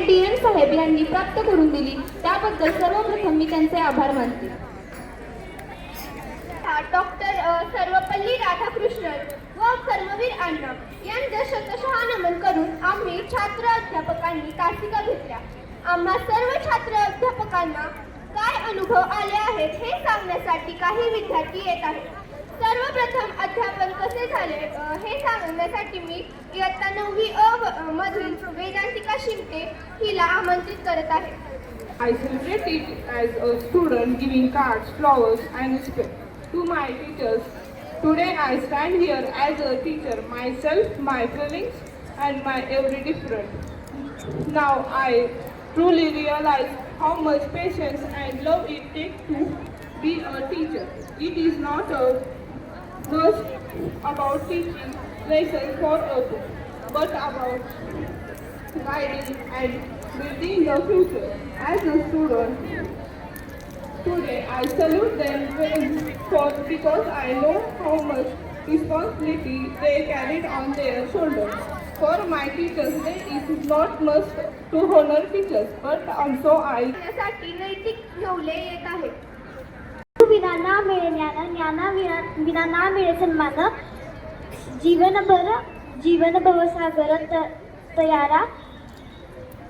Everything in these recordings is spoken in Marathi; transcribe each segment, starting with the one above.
डी एम साहेब यांनी प्राप्त करून दिली. त्याबद्दल सर्वप्रथम मी त्यांचे आभार मानते. डॉक्टर सर्वपल्ली राधाकृष्णन व कर्मवीर अण्णा यांचं शतशः नमन करून आम्ही छात्र अध्यापकांनी तासिका घेतल्या. आम्हा सर्व छात्र अध्यापकांना काय अनुभव आले आहेत हे सांगण्यासाठी काही विद्यार्थी येत आहेत. सर्वप्रथम अध्यापन कसे झाले हे सांगण्यासाठी मी इयत्ता नववी अ मधील वेदांतिका शिंदे हिला आमंत्रित करत आहे I celebrate it as a student giving cards, flowers, and respect to my teachers. Today I stand here as a teacher, myself, my feelings, and my every different. Now I truly realize how much patience and love it takes to be a teacher. It is not a not about teaching lessons for a but about guiding and building the future. As a student, today I salute them very- for because I know how much responsibility they carried on their shoulders. For my teachers, they is not must to honor teachers, but also I नैतिक नवले येत आहेत विना ना मिळे ज्ञान ज्ञाना विना विना ना मिळे सन्मान जीवनभर जीवन भवसागर त तयारा.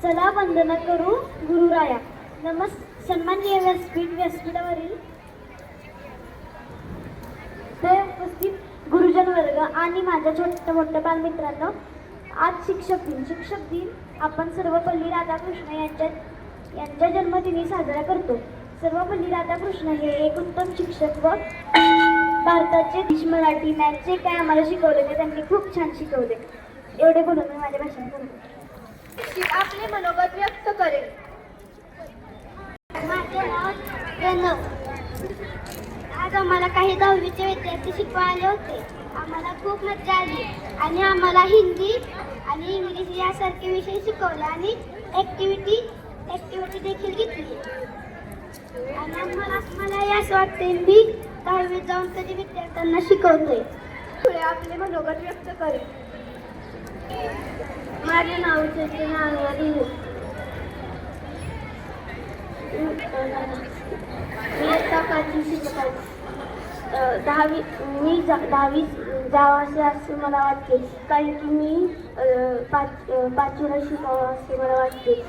चला वंदन करू गुरुराया. नमस् सन्माननीय व्यासपीठ व्यासपीठावरील उपस्थित गुरुजन वर्ग आणि माझ्या छोट्या मोठ्या बालमित्रांनो आज शिक्षक दिन. शिक्षक दिन आपण सर्वपल्ली राधाकृष्ण यांच्या यांच्या जन्मदिनी साजरा करतो. सर्वपल्ली राधाकृष्ण हे एक उत्तम शिक्षक व भारताचे देश मराठी मॅथ जे काय आम्हाला शिकवले ते त्यांनी खूप छान शिकवले. एवढे बोलून मी माझ्या भाषण करतो आपले मनोगत व्यक्त करेल. माझे नाव प्रणव. आज आम्हाला काही दहावीचे विद्यार्थी शिकवा आले होते. आम्हाला खूप मजा आली. आणि आम्हाला हिंदी आणि इंग्लिश यासारखे विषय शिकवले आणि ॲक्टिव्हिटी ॲक्टिव्हिटी देखील घेतली. आणि मला मला असं वाटते मी दहावीत जाऊन तरी विद्यार्थ्यांना शिकवतोय. पुढे आपले मनोगत व्यक्त करेल माझे नाव चैतन्य मी आता पाचवी शिकत आहे दहावी मी जा दहावी जावं असे असे मला वाटते. कारण की मी पाच पाचवीला शिकावं असे मला वाटते.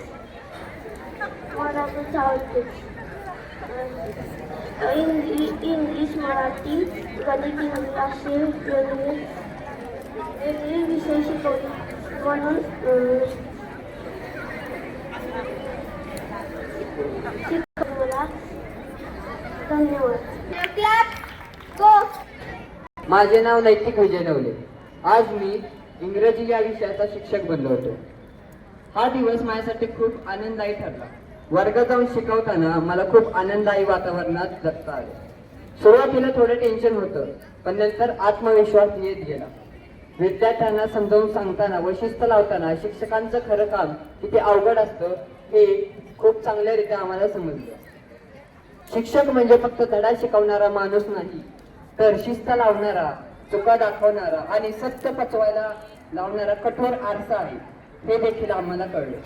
मला खूप आवडते. इंग्लिश इंग्लिश मराठी गणित इंग्लिश असे वेगवेगळे वेगवेगळे विषय शिकवले. म्हणून अ, धन्यवाद. माझे नाव नैतिक विजय नवले. आज मी इंग्रजी या विषयाचा शिक्षक बनलो होतो. हा दिवस माझ्यासाठी खूप आनंददायी ठरला. वर्गात जाऊन शिकवताना मला खूप आनंददायी वातावरणात जगता आले. सुरुवातीला थोडं टेन्शन होतं पण नंतर आत्मविश्वास येत गेला. विद्यार्थ्यांना समजावून सांगताना व शिस्त लावताना शिक्षकांचं खरं काम किती अवघड असतं हे खूप चांगल्यारीत्या आम्हाला समजलं. शिक्षक म्हणजे फक्त धडा शिकवणारा माणूस नाही तर शिस्त लावणारा चुका दाखवणारा आणि सत्य पचवायला लावणारा कठोर आरसा आहे हे देखील आम्हाला कळलं.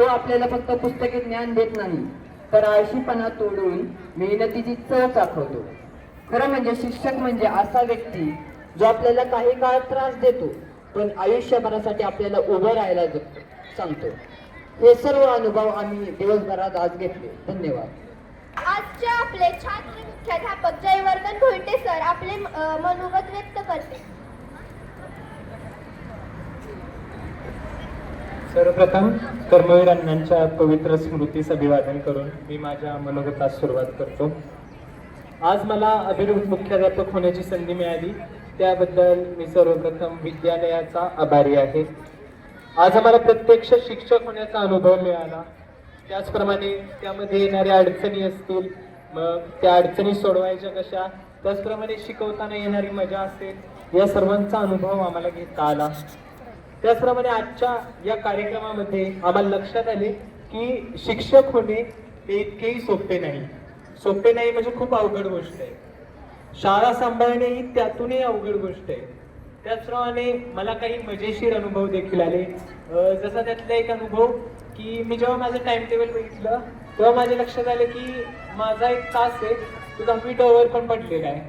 तो आपल्याला फक्त पुस्तके ज्ञान देत नाही तर आळशीपणा तोडून मेहनतीची चव दाखवतो खरं म्हणजे शिक्षक म्हणजे असा व्यक्ती जो आपल्याला काही काळ त्रास देतो पण आयुष्यभरासाठी आपल्याला उभं राहायला सांगतो. हे सर्व अनुभव आम्ही दिवसभरात आज घेतले. धन्यवाद. आजचे आपले छात्र मुख्याध्यापक जयवर्धन भोईटे सर आपले मनोगत व्यक्त करते. सर्वप्रथम कर्मवीर अण्णांच्या पवित्र स्मृतीस अभिवादन करून मी माझ्या मनोगतास सुरुवात करतो. आज मला अभिरूप मुख्याध्यापक होण्याची संधी मिळाली. त्याबद्दल मी सर्वप्रथम विद्यालयाचा आभारी आहे. आज आम्हाला प्रत्यक्ष शिक्षक होण्याचा अनुभव मिळाला. त्याचप्रमाणे त्यामध्ये येणाऱ्या अडचणी असतील मग त्या अडचणी सोडवायच्या कशा त्याचप्रमाणे शिकवताना येणारी मजा असेल या सर्वांचा अनुभव आम्हाला घेता आला. त्याचप्रमाणे आजच्या या कार्यक्रमामध्ये आम्हाला लक्षात आले की शिक्षक होणे ते इतकेही सोपे नाही. सोपे नाही म्हणजे खूप अवघड गोष्ट आहे. शाळा सांभाळणे ही त्यातूनही अवघड गोष्ट आहे. त्याचप्रमाणे मला काही मजेशीर अनुभव देखील आले. जसा त्यातला एक अनुभव की मी जेव्हा माझं टाइम टेबल बघितलं तेव्हा माझ्या लक्षात आलं की माझा एक तास आहे तो दहावी डोवर पण पडलेला आहे.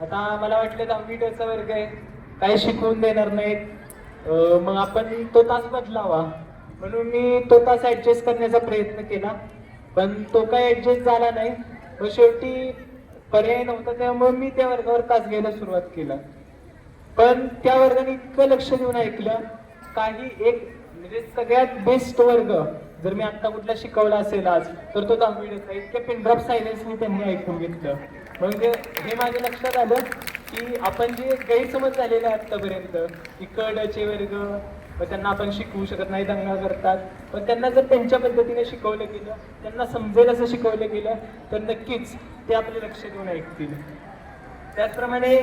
आता मला वाटलं दहावी वर्ग आहे काही शिकवून देणार नाहीत. मग आपण तो तास बदलावा. म्हणून मी तो तास ऍडजस्ट करण्याचा प्रयत्न केला. पण तो काय ऍडजस्ट झाला नाही. व शेवटी पर्याय नव्हता त्यामुळे मी त्या वर्गावर तास घ्यायला सुरुवात केला. पण त्या वर्गाने इतकं लक्ष देऊन ऐकलं. काही एक म्हणजे सगळ्यात बेस्ट वर्ग जर मी आत्ता कुठला शिकवला असेल आज तर तो दहावीचा इतक्या पिनड्रॉप सायलेन्सनी त्यांनी ऐकून घेतलं. म्हणजे हे माझ्या लक्षात आलं. की आपण जे गैरसमज झालेले आहे आतापर्यंत की कडचे वर्ग मग त्यांना आपण शिकवू शकत नाही दंगा करतात. पण त्यांना जर त्यांच्या पद्धतीने शिकवलं गेलं त्यांना समजेल असं शिकवलं गेलं तर नक्कीच ते आपले लक्ष देऊन ऐकतील. त्याचप्रमाणे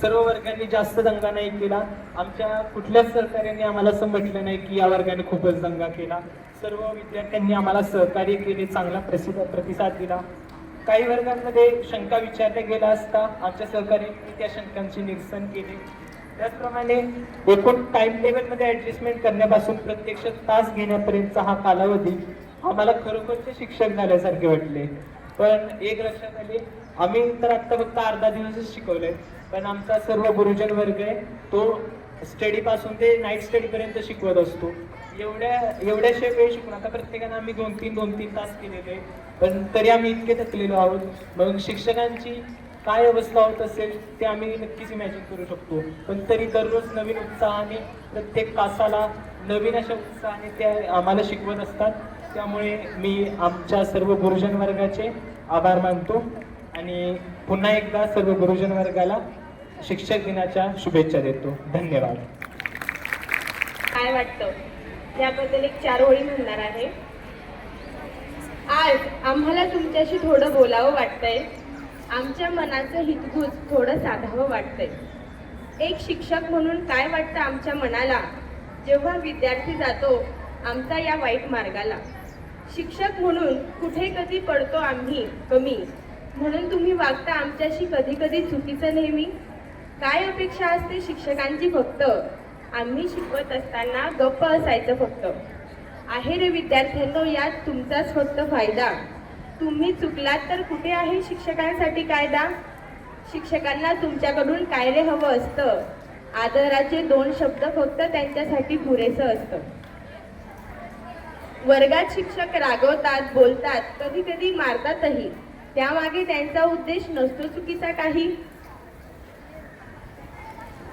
सर्व वर्गांनी जास्त दंगा नाही केला. आमच्या कुठल्याच सहकार्याने आम्हाला असं म्हटलं नाही की या वर्गाने खूपच दंगा केला. सर्व विद्यार्थ्यांनी आम्हाला सहकार्य केले चांगला प्रसिद्ध प्रतिसाद दिला. काही वर्गांमध्ये शंका विचारल्या गेल्या असता आमच्या सहकार्यांनी त्या शंकांचे निरसन केले. त्याचप्रमाणे एकूण टाइम टेबलमध्ये ऍडजस्टमेंट करण्यापासून प्रत्यक्ष तास घेण्यापर्यंतचा हा कालावधी आम्हाला खरोखरचे शिक्षक झाल्यासारखे वाटले. पण एक लक्षात आले आम्ही तर आत्ता फक्त अर्धा दिवसच शिकवलंय. पण आमचा सर्व गुरुजन वर्ग आहे तो स्टडी पासून ते नाईट स्टडी पर्यंत शिकवत असतो. एवढ्या एवढ्याशा वेळ शिकून आता प्रत्येकानं आम्ही दोन तीन दोन तीन तास केलेले पण तरी आम्ही इतके थकलेलो आहोत. मग शिक्षकांची काय अवस्था होत असेल ते आम्ही नक्कीच इमॅजिन करू शकतो. पण तरी दररोज नवीन उत्साहाने प्रत्येक तासाला नवीन अशा उत्साहाने ते आम्हाला शिकवत असतात. त्यामुळे मी आमच्या सर्व गुरुजन वर्गाचे आभार मानतो. आणि पुन्हा एकदा सर्व गुरुजन वर्गाला शिक्षक दिनाच्या शुभेच्छा देतो. धन्यवाद. काय वाटतं? याबद्दल एक चार ओळी म्हणणार आहे. आज आम्हाला तुमच्याशी थोडं बोलावं वाटतंय. आमच्या मनाचं हितगुज थोडं साधावं वाटतंय. एक शिक्षक म्हणून काय वाटतं आमच्या मनाला? जेव्हा विद्यार्थी जातो आमचा या वाईट मार्गाला. शिक्षक म्हणून कुठे कधी पडतो आम्ही कमी? म्हणून तुम्ही वागता आमच्याशी कधी कधी चुकीचं नेहमी? काय अपेक्षा असते शिक्षकांची फक्त? आम्ही शिकवत असताना गप्प असायचं फक्त. आहे रे विद्यार्थ्यांनो यात तुमचाच फक्त फायदा. तुम्ही चुकलात तर कुठे आहे शिक्षकांसाठी कायदा? शिक्षकांना तुमच्याकडून काय रे हवं असतं? आदराचे दोन शब्द फक्त त्यांच्यासाठी पुरेसं असतं. वर्गात शिक्षक रागवतात बोलतात कधी कधी मारतातही. त्यामागे त्यांचा उद्देश नसतो चुकीचा काही.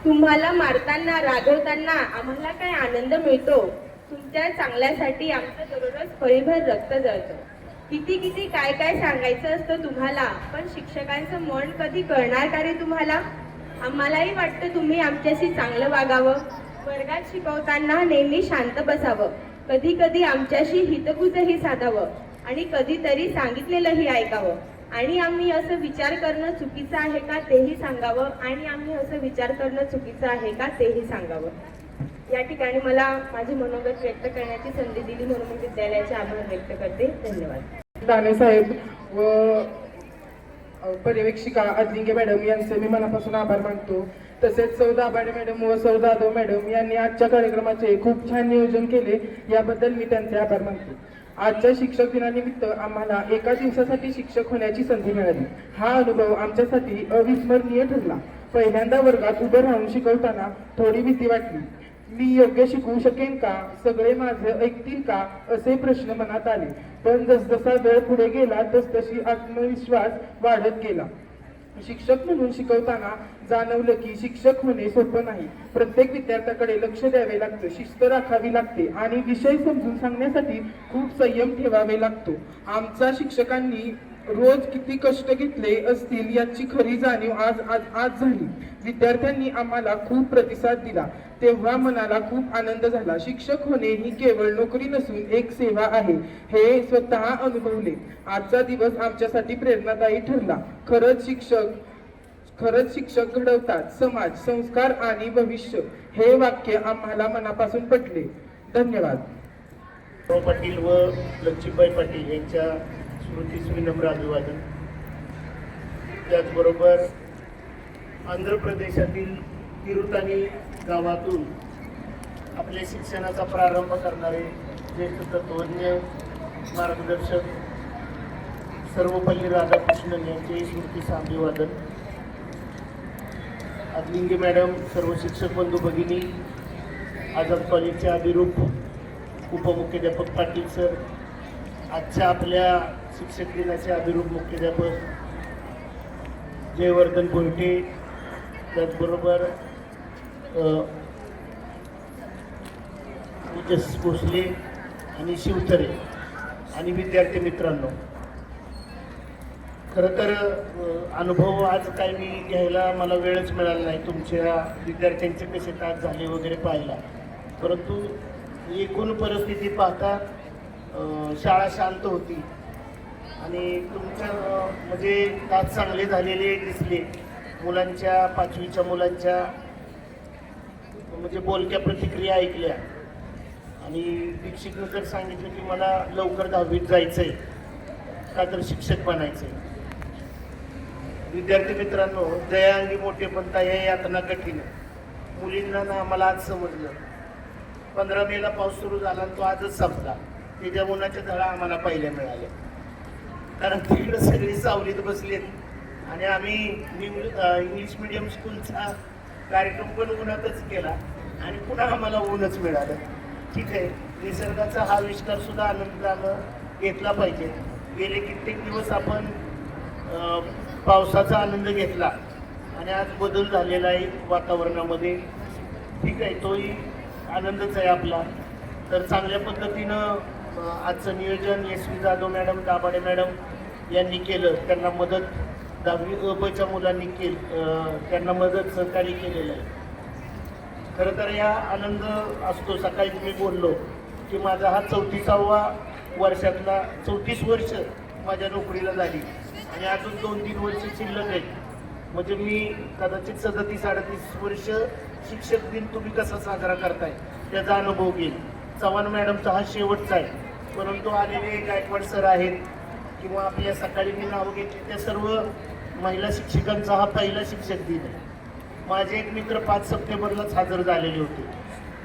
तुम्हाला मारताना रागवताना आम्हाला काय आनंद मिळतो? तुमच्या चांगल्यासाठी आमचं दररोज फळीभर रक्त जळतं. किती किती काय काय सांगायचं असतं तुम्हाला पण शिक्षकांचं मन कधी कळणार का रे तुम्हाला? आम्हालाही वाटतं तुम्ही आमच्याशी चांगलं वागावं. वर्गात शिकवताना नेहमी शांत बसावं. कधी कधी आमच्याशी हितगुजही साधावं. आणि कधीतरी सांगितलेलंही ऐकावं. आणि आम्ही असं विचार करणं चुकीचं आहे का तेही सांगावं. आणि आम्ही असं विचार करणं चुकीचं आहे का तेही सांगावं. या ठिकाणी मला माझे मनोगत व्यक्त करण्याची संधी दिली म्हणून मी विद्यालयाचे आभार व्यक्त करते. धन्यवाद. दाने साहेब व पर्यवेक्षिका अजिंक्य मॅडम यांचे मी मनापासून आभार मानतो. तसेच सौ दाभाडे मॅडम व सौ जाधव मॅडम यांनी आजच्या कार्यक्रमाचे खूप छान नियोजन केले याबद्दल मी त्यांचे आभार मानतो. आजच्या शिक्षक दिनानिमित्त आम्हाला एका दिवसासाठी शिक्षक होण्याची संधी मिळाली. हा अनुभव आमच्यासाठी अविस्मरणीय ठरला. पहिल्यांदा वर्गात उभं राहून शिकवताना थोडी भीती वाटली. मी योग्य शिकवू शकेन का? सगळे माझे ऐकतील का? असे प्रश्न मनात आले. पण जसजसा वेळ पुढे गेला तसतशी आत्मविश्वास वाढत गेला. शिक्षक म्हणून शिकवताना जाणवलं की शिक्षक होणे सोपं नाही. प्रत्येक विद्यार्थ्याकडे लक्ष द्यावे लागतं शिस्त राखावी लागते आणि विषय समजून सांगण्यासाठी खूप संयम ठेवावे लागतो. आमचा शिक्षकांनी रोज किती कष्ट घेतले असतील याची खरी जाणीव आज आज आज झाली. विद्यार्थ्यांनी आम्हाला खूप प्रतिसाद दिला. तेव्हा मनाला खूप आनंद झाला. शिक्षक होणे ही केवळ नोकरी नसून एक सेवा आहे. हे स्वतः अनुभवले. आजचा दिवस आमच्यासाठी प्रेरणादायी ठरला. खरंच शिक्षक खरंच शिक्षक घडवतात. समाज संस्कार आणि भविष्य हे वाक्य आम्हाला मनापासून पटले. धन्यवाद. पाटील व लक्ष्मीबाई पाटील यांच्या स्मृतीस विनम्र अभिवादन. त्याचबरोबर आंध्र प्रदेशातील तिरुतानी गावातून आपल्या शिक्षणाचा प्रारंभ करणारे ज्येष्ठ तत्वज्ञ मार्गदर्शक सर्वपल्ली राधाकृष्णन यांचे स्मृतीस अभिवादन अग्निंगे मॅडम सर्व शिक्षक बंधू भगिनी आझाद कॉलेजचे अभिरूप उपमुख्याध्यापक पाटील सर आजच्या आपल्या शिक्षक दिनाचे अभिरूप मुख्याध्यापक जयवर्धन भोयटे त्याचबरोबर अ, भोसले आणि शिवतरे आणि विद्यार्थी मित्रांनो. खरं तर अनुभव आज काय मी घ्यायला मला वेळच मिळाला नाही. तुमच्या विद्यार्थ्यांचे कसे तास झाले वगैरे पाहायला परंतु एकूण परिस्थिती पाहता शाळा शांत होती. आणि तुमच्या म्हणजे तास चांगले झालेले दिसले मुलांच्या पाचवीच्या मुलांच्या म्हणजे बोलक्या प्रतिक्रिया ऐकल्या. आणि दीक्षितनं जर सांगितलं की मला लवकर दहावीत जायचं आहे का तर शिक्षक बनायचंय. विद्यार्थी मित्रांनो दयाअंगी मोठे बनता हे यातना कठीण मुलींना ना आम्हाला आज समजलं. पंधरा मेला पाऊस सुरू झाला आणि तो आजच संपला. त्याच्या उन्हाच्या धडा आम्हाला पहिल्या मिळाल्या. कारण तिकडे सगळी सावलीत बसलेत. आणि आम्ही इंग्लिश इंग्लिश मिडियम स्कूलचा कार्यक्रम पण उन्हातच केला आणि पुन्हा आम्हाला ऊनच मिळालं. ठीक आहे निसर्गाचा हा विस्तार सुद्धा आनंदानं घेतला पाहिजे. गेले कित्येक दिवस आपण पावसाचा आनंद घेतला आणि आज बदल झालेला आहे वातावरणामध्ये. ठीक आहे तोही आनंदच आहे आपला. तर चांगल्या पद्धतीनं आजचं नियोजन S V Jadhav madam Dabhade madam यांनी केलं. त्यांना मदत दहावी अपच्या मुलांनी केली त्यांना मदत सहकार्य केलेलं आहे. खरं तर या आनंद असतो. सकाळी मी बोललो की माझा हा चौतीसावा वर्षातला चौतीस वर्ष माझ्या नोकरीला झाली. आणि अजून दोन तीन वर्ष शिल्लक आहेत. म्हणजे मी कदाचित सदतीस अडतीस वर्ष शिक्षक दिन तुम्ही कसा साजरा करताय त्याचा अनुभव घेईल चव्हाण मॅडमचा हा शेवटचा आहे. परंतु आलेले गायकवाड सर आहेत किंवा आपल्या सकाळी मी नावं घेतली त्या सर्व महिला शिक्षकांचा हा पहिला शिक्षक दिन आहे. माझे एक मित्र पाच सप्टेंबरलाच हजर झालेले होते.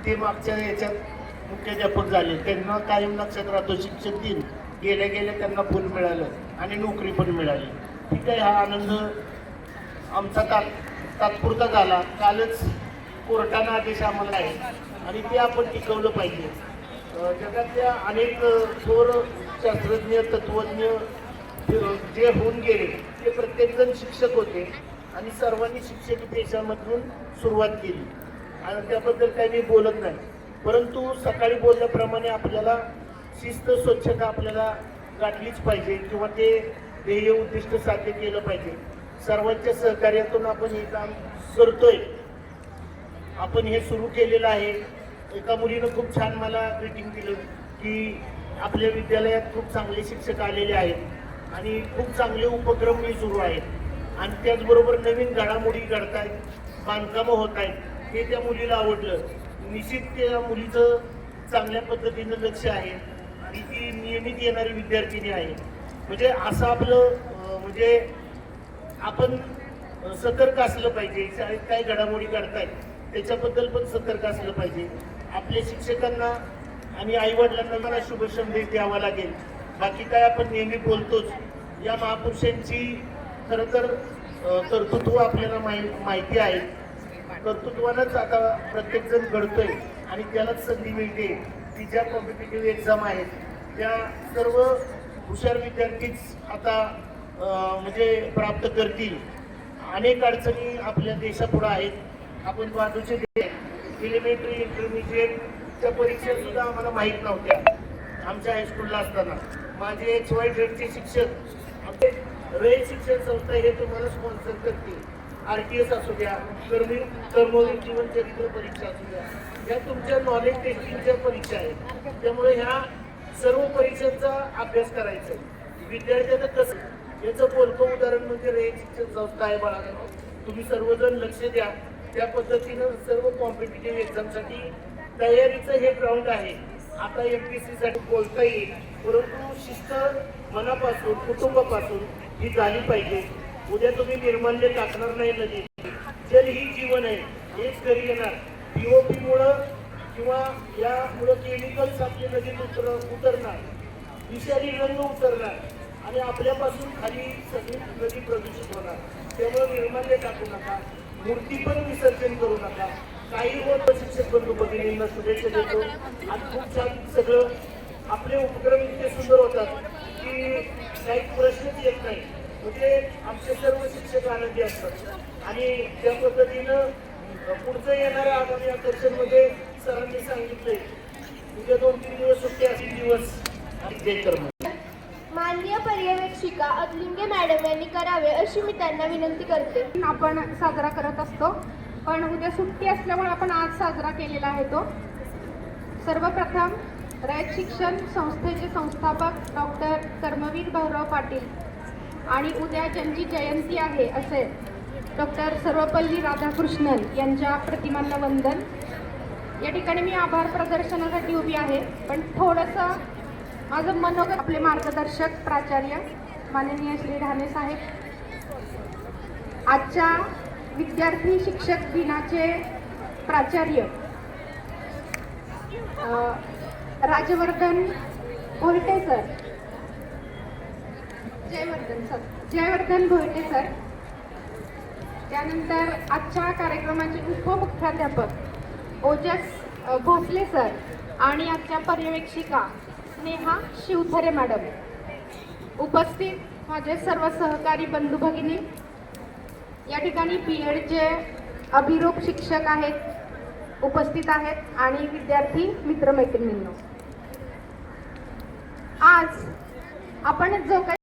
ते मागच्या याच्यात मुख्याध्यापक झाले. त्यांना कायम लक्षात राहतो शिक्षक दिन. गेल्या गेल्या त्यांना फुल मिळालं आणि नोकरी पण मिळाली. ठीक आहे हा आनंद आमचा तात तात्पुरता झाला. कालच कोर्टानं आदेश आम्हाला आहे आणि ते आपण टिकवलं पाहिजे. जगातल्या अनेक थोर शास्त्रज्ञ तत्वज्ञ जे- होऊन गेले ते प्रत्येकजण शिक्षक होते आणि सर्वांनी शिक्षक पेशामधून सुरुवात केली. आणि त्याबद्दल काही मी बोलत नाही. परंतु सकाळी बोलल्याप्रमाणे आपल्याला शिस्त स्वच्छता आपल्याला गाठलीच पाहिजे किंवा ते ध्येय उद्दिष्ट साध्य केलं पाहिजे. सर्वांच्या सहकार्यातून आपण हे काम करतोय. आपण हे सुरू केलेलं आहे. एका मुलीनं खूप छान मला ग्रीटिंग दिलं की आपल्या विद्यालयात खूप चांगले शिक्षक आलेले आहेत आणि खूप चांगले उपक्रमही सुरू आहेत. आणि त्याचबरोबर नवीन घडामोडी घडतायत बांधकामं होत आहेत हे त्या मुलीला आवडलं. निश्चित त्या मुलीचं चांगल्या पद्धतीनं लक्ष आहे आणि ती नियमित येणारी विद्यार्थिनी आहे. म्हणजे असं आपलं म्हणजे आपण सतर्क असलं पाहिजे. शाळेत काय घडामोडी घडतायत त्याच्याबद्दल पण सतर्क असलं पाहिजे. आपल्या शिक्षकांना आणि आईवडिलांना मला शुभ संदेश द्यावा लागेल. बाकी काय आपण नेहमी बोलतोच. या महापुरुषांची खरं तर कर्तृत्व आपल्याला माहि माहिती आहे. कर्तृत्वानंच आता प्रत्येकजण घडतोय आणि त्यालाच संधी मिळते. की ज्या कॉम्पिटेटिव्ह एक्झाम आहेत त्या सर्व हुशार विद्यार्थीच आता म्हणजे प्राप्त करतील. अनेक अडचणी आपल्या देशापुढं आहेत. आपण बाजूचे एलिमेंटरी इंटरमिजिएटच्या परीक्षा सुद्धा आम्हाला माहीत नव्हत्या. आमच्या हायस्कूलला असताना. माझे एक्स वाय झेडचे शिक्षक आमचे रय शिक्षण संस्था हे तुम्हाला स्पॉन्सर करते आर टी एस असू द्या कर्मी कर्मवीर जीवनचरित्र परीक्षा असू द्या. या तुमच्या नॉलेज टेस्टिंगच्या परीक्षा आहेत. त्यामुळे ह्या सर्व परीक्षांचा अभ्यास करायचा आहे. विद्यार्थ्यांना कसं याचं बोलकं उदाहरण म्हणजे रे शिक्षण संस्था आहे बाळांनो? तुम्ही सर्वजण लक्ष द्या. त्या पद्धतीनं सर्व कॉम्पिटेटिव्ह एक्झामसाठी तयारीचं हे ग्राउंड आहे. आता एम पी सी साठी बोलता येईल परंतु शिस्त मनापासून कुटुंबापासून ही झाली पाहिजे. उद्या तुम्ही निर्माल्य टाकणार नाही नदी जल ही जीवन आहे हेच घरी येणार. पीओपी किंवा यामुळं केमिकल्स आपली नदीत उतर उतरणार. विषारी रंग उतरणार. आणि आपल्यापासून खाली सगळी नदी प्रदूषित होणार. त्यामुळे निर्माल्य टाकू नका. मूर्ती पण विसर्जन करू नका. काही व प्रशिक्षक बंधू भगिनींना शुभेच्छा देतो. आणि खूप छान सगळं आपले उपक्रम इतके सुंदर होतात की काही प्रश्नच येत नाही. म्हणजे आमचे सर्व शिक्षक आनंदी असतात. आणि त्या पद्धतीनं पुढचं येणाऱ्या आगामी आकर्षणमध्ये सरांनी सांगितले उद्या दोन तीन दिवस सुट्टी असे दिवस. आणि ते कर्म. माननीय पर्यवेक्षिका अदलिंगे मॅडम यांनी करावे अशी मी त्यांना विनंती करते. आपण साजरा करत असतो पण उद्या सुट्टी असल्यामुळे आपण आज साजरा केलेला आहे तो. सर्वप्रथम रयत शिक्षण संस्थेचे संस्थापक डॉक्टर कर्मवीर भाऊराव पाटील आणि उद्या ज्यांची जयंती आहे असे डॉक्टर सर्वपल्ली राधाकृष्णन यांच्या प्रतिमांना वंदन. या ठिकाणी मी आभार प्रदर्शनासाठी उभी आहे पण थोडंसं माझं मनोगत आपले मार्गदर्शक प्राचार्य माननीय श्री ढाणे साहेब. आजच्या विद्यार्थी शिक्षक दिनाचे प्राचार्य Rajvardhan Bhoyte sir Jayvardhan sir Jayvardhan Bhoyte sir त्यानंतर आजच्या कार्यक्रमाचे उपमुख्याध्यापक ओजस भोसले सर आणि आजच्या पर्यवेक्षिका स्नेहा शिवथरे मॅडम. उपस्थित माझे सर्व सहकारी बंधू भगिनी. या ठिकाणी पी एडचे अभिरूप शिक्षक आहेत उपस्थित आहेत आणि विद्यार्थी मित्रमैत्रिणींनो. आज आपण जो काही